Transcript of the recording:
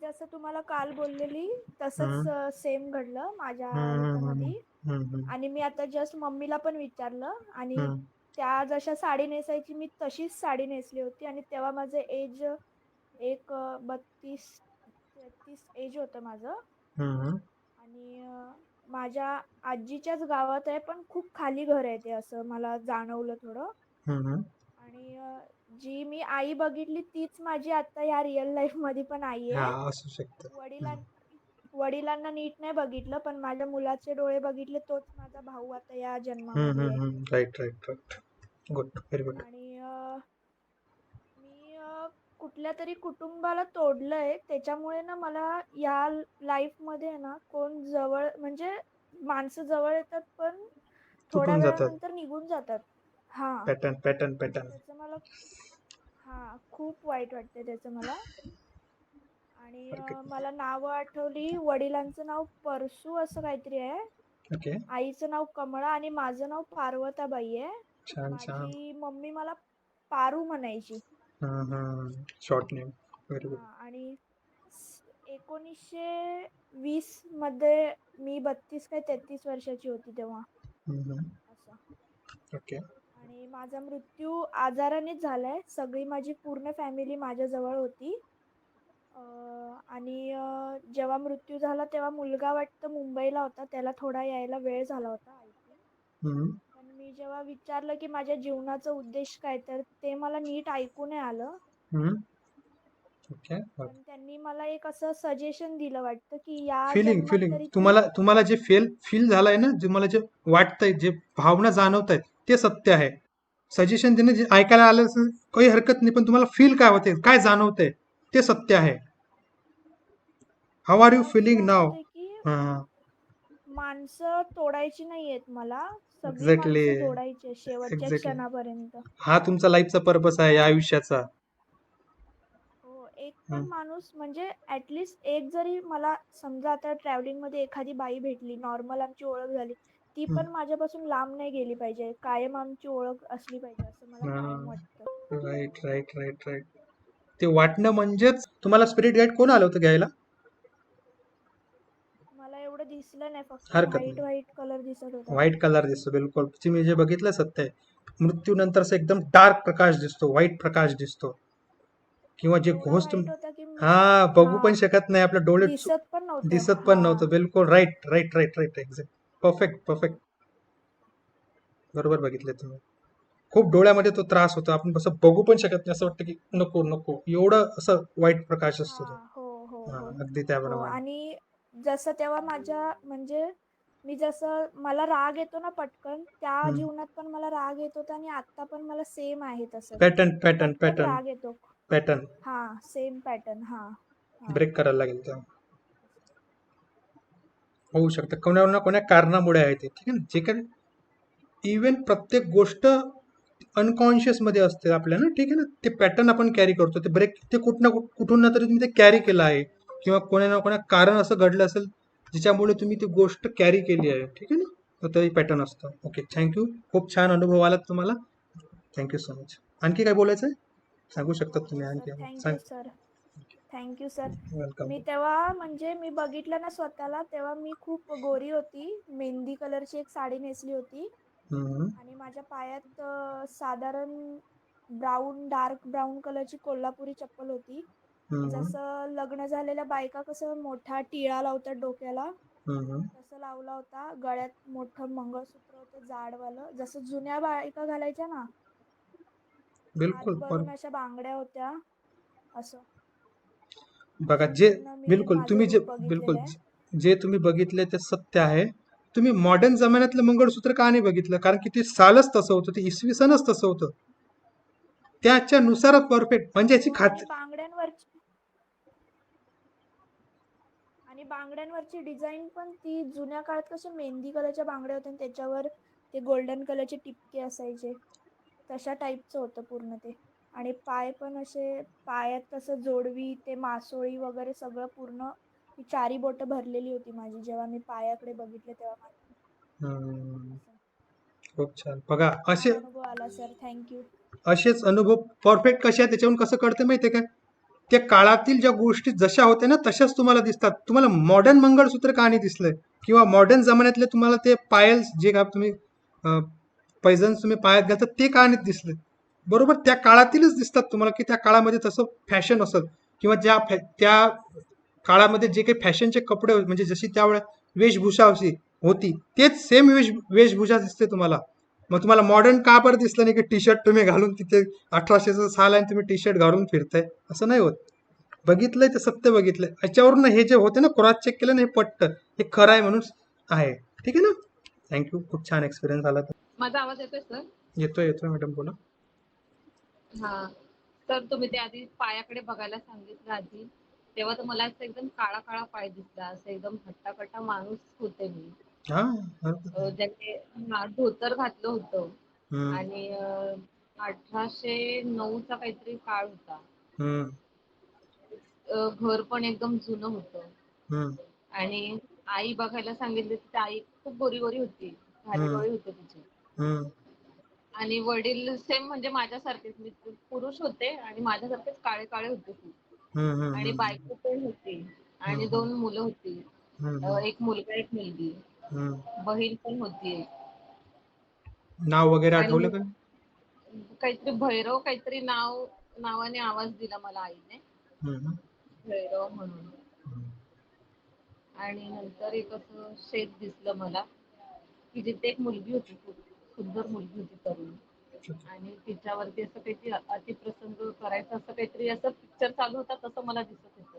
जसं तुम्हाला काल बोललेली तसंच. सेम घडलं माझ्या ह्याच्यामध्ये आणि मी आता जस्ट मम्मीला पण विचारलं आणि त्या जशा साडी नेसायची मी तशीच साडी नेसली होती आणि तेव्हा माझं एज एक बत्तीस तेहतीस एज होतं माझं. आणि माझ्या आजीच्याच गावात आहे पण खूप खाली घर आहे ते असं मला जाणवलं थोडं हम्म, हम्म. आणि अं, जी मी आई बघितली तीच माझी आता या रिअल लाईफमध्ये पण आई हा आहे असू शकतं. वडिलां वडिलांना नीट नाही बघितलं पण माझ्या मुलाचे डोळे बघितले तोच माझा भाऊ आता या हम्म, जन्मामध्ये हम्म, आहे. हम्म. Right right right good very good आणि अं, मी अं, कुठल्या तरी कुटुंबाला तोडलंय त्याच्यामुळे ना मला या लाईफमध्ये ना कोण जवळ म्हणजे माणसं जवळ येतात पण थोड्या तुटून जातात. वेळानंतर निघून जातात. हा. पॅटर्न पॅटर्न पॅटर्न त्याचं मला हा खूप वाईट वाटते त्याचं मला. आणि अं, मला नावं आठवली. वडिलांचं नाव परसू असं काहीतरी आहे. ओके. आईचं नाव कमळा आणि माझं नाव पार्वताबाई आहे. छान छान. माझी मम्मी मला पारू म्हणायची. शॉर्ट नेम व्हेरी गुड हा आणि स- एकोणीसशे वीसमध्ये मी बत्तीस काय तेहतीस वर्षाची होती तेव्हा. असं. ओके. आणि माझा मृत्यू आजारानेच झालाय. सगळी माझी पूर्ण फॅमिली माझ्याजवळ होती. आणि जेव्हा मृत्यू झाला तेव्हा मुलगा वाटतं मुंबईला होता. त्याला थोडा यायला वेळ झाला होता पण मी जेव्हा विचारलं की माझ्या जीवनाचा उद्देश काय तर ते मला नीट ऐकू नाही आलं त्यांनी मला एक असं सजेशन दिलं वाटतं की या फिलिंग फिलिंग तुम्हाला तुम्हाला जे फील फील झालंय ना जे मला जे वाटतंय जे भावना जाणवत आहेत ते सत्य आहे. सजेशन देणं जे ऐकायला आलं काही हरकत नाही पण तुम्हाला फील काय होते काय जाणवतंय ते सत्य आहे. हाऊ आर यू फिलिंग नाव माणसं तोडायची नाहीयेत मला. एक्झॅक्टली आहेत शेवटच्या क्षणापर्यंत. हा तुमचा लाईफचा पर्पस आहे या आयुष्याचा. हो एक पण माणूस म्हणजे ऍटलिस्ट एक जरी मला समजा आता ट्रॅव्हलिंगमध्ये एखादी बाई भेटली नॉर्मल आमची ओळख झाली ती पण माझ्यापासून लांब नाही गेली पाहिजे. कायम आमची ओळख असली पाहिजे असं मला कायम वाटतं. राईट राईट राईट राईट ते वाटणं म्हणजेच तुम्हाला स्पिरिट गाईड कोण आलं होतं घ्यायला? मला एवढं दिसलं नाही फक्त हरकत व्हाईट नाही. व्हाईट कलर दिसत होता. व्हाईट कलर दिसतो बिलकुल. तुम्ही जे बघितलं सत्य आहे. मृत्यूनंतरचा एकदम डार्क प्रकाश दिसतो व्हाईट प्रकाश दिसतो. किंवा जे एवढा घोस्ट वाईट होता की मी- हा बघू हा. पण शकत नाही. आपल्या डोळे दिसत पण नव्हतं. दिसत पण. नव्हतं बिलकुल. Right right right right exact perfect perfect बरोबर बघितलं तुम्ही. खूप डोळ्यामध्ये तो त्रास होतो. आपण असं बघू पण शकत नाही. असं वाटतं की नको नको. एवढं असं वाईट प्रकाश असतो तो. हा, हो हो अगदी हो त्याप्रमाणे आणि जसं तेव्हा माझ्या म्हणजे मी जसं मला राग येतो ना पटकन त्या हम्म. जीवनात पण मला राग येत होता आणि आता पण मला सेम आहे तसं पॅटर्न पॅटर्न पटकन पॅटर्न राग येतो. पॅटर्न हा सेम पॅटर्न हा हा. ब्रेक करायला लागेल तेव्हा. होऊ शकतं. कोणा ना कोणा कारणामुळे आहे ते. ठीक आहे ना? जे काही इव्हन प्रत्येक गोष्ट अनकॉन्शियसमध्ये असते आपल्या ना ठीक आहे ना? ते पॅटर्न आपण कॅरी करतो. ते ब्रेक ते कुठं ना कुठ- कुठून ना तरी तुम्ही ते कॅरी केलं आहे. किंवा कोणा ना कोणा कारण असं घडलं असेल ज्याच्यामुळे तुम्ही ती गोष्ट कॅरी केली आहे. ठीक आहे ना? तर ते पॅटर्न असतं. ओके थँक्यू खूप छान अनुभव आला तुम्हाला. थँक्यू सो मच आणखी काय बोलायचं आहे सांगू शकतात तुम्ही आणखी? सांग sir thank you sir welcome मी तेव्हा म्हणजे मी बघितलं ना स्वतःला तेव्हा मी खूप गोरी होती. मेहंदी कलरची एक साडी नेसली होती. आणि माझ्या पायात अं, साधारण ब्राऊन डार्क ब्राऊन कलरची कोल्हापुरी चप्पल होती. जसं लग्न झालेल्या बायका कसं मोठा टिळा लावतात डोक्याला तसं लावला होता. गळ्यात मोठं मंगळसूत्र होतं जाडवालं. जसं जुन्या बायका घालायच्या ना बिलकुल हातभरून अशा बांगड्या होत्या. असं. बघा जे बिलकुल तुम्ही जे बिलकुल. जे तुम्ही बघितले ते सत्य आहे. तुम्ही मॉडर्न जमान्यातलं मंगळसूत्र का नाही बघितलं? कारण की ते सालच तसं होतं ते इसवी सनच तसं होतं. त्याच्या नुसारच परफेक्ट म्हणजे याची हो, खात आणि बांगड्यांवरची आणि बांगड्यांवरची डिझाईन पण ती जुन्या काळात कशा मेहंदी कलरच्या बांगड्या होत्या त्याच्यावर ते गोल्डन कलरचे टिपके असायचे. तशा टाईपचं होतं पूर्ण ते. आणि पाय पण असे पायात तसं जोडवी ते मासोळी वगैरे सगळं पूर्ण चारी बोटं भरलेली होती माझी जेव्हा मी पायाकडे बघितले तेव्हा मला हम्म, खूप छान. बघा असे छान अनुभव आला सर. थँक्यू असेच अनुभव परफेक्ट कसे आहेत त्याच्यावरून कसं कळतं माहितीये का? त्या काळातील ज्या गोष्टी जशा होत्या ना तशाच तुम्हाला दिसतात. तुम्हाला मॉडर्न मंगळसूत्र का नाही दिसलंय. किंवा मॉडर्न जमान्यातले तुम्हाला ते पायल्स जे का तुम्ही पैजन्स तुम्ही पायात घालतात ते का नाही दिसले बरोबर त्या काळातीलच दिसतात तुम्हाला की त्या काळामध्ये तसं फॅशन असेल. किंवा ज्या त्या काळामध्ये जे काही फॅशनचे कपडे होते, म्हणजे जशी त्यावेळेस वेशभूषा अशी होती तेच सेम वेश वेशभूषा दिसते तुम्हाला. मग तुम्हाला मॉडर्न का बरं दिसलं नाही की टी शर्ट तुम्ही घालून तिथे अठराशेचं साल आणि तुम्ही टी शर्ट घालून फिरताय? असं नाही होत. बघितलंय ते सत्य बघितलंय. याच्यावरून हे जे होते ना क्रॉस चेक केलं ना हे पटतं हे खरं आहे म्हणून आहे. ठीक आहे ना? थँक्यू खूप छान एक्सपिरियन्स आला. माझा आवाज येतोय सर येतोय येतोय मॅडम बोला. हा. तर तुम्ही ते आधी पायाकडे बघायला सांगितलं आधी. तेव्हा तर मला असं एकदम काळा काळा पाय दिसला. असं एकदम हट्टाकट्टा माणूस होते मी. हा अं, ज्याने हा, धोतर घातलं होतं. हम्म, आणि अं, अठराशे नऊचा काहीतरी काळ होता. हम्म, अं, घर पण एकदम जुनं होतं. हम्म, आणि आई बघायला सांगितली तर आई खूप गोरी गोरी होती. भारी हम्म. डोळे होते तिचे. हम्म, आणि वडील सेम म्हणजे माझ्यासारखेच. मी पुरुष होते आणि माझ्यासारखेच काळे काळे होते खूप. आणि बायको पण होती आणि. दोन मुलं होती. एक मुलगा एक मुलगी. बहीण पण होती. नाव वगैरे आठवलं का? काहीतरी भैरव काहीतरी नाव नावाने आवाज दिला मला आईने. भैरव म्हणून. आणि नंतर एक असं शेत दिसलं मला की जिथे एक मुलगी होती सुंदर मुलगी होती तरुण. आणि तिच्यावरती असं काहीतरी अतिप्रसंग करायचं असं काहीतरी असं पिक्चर चालू होता तसं मला दिसत होतं.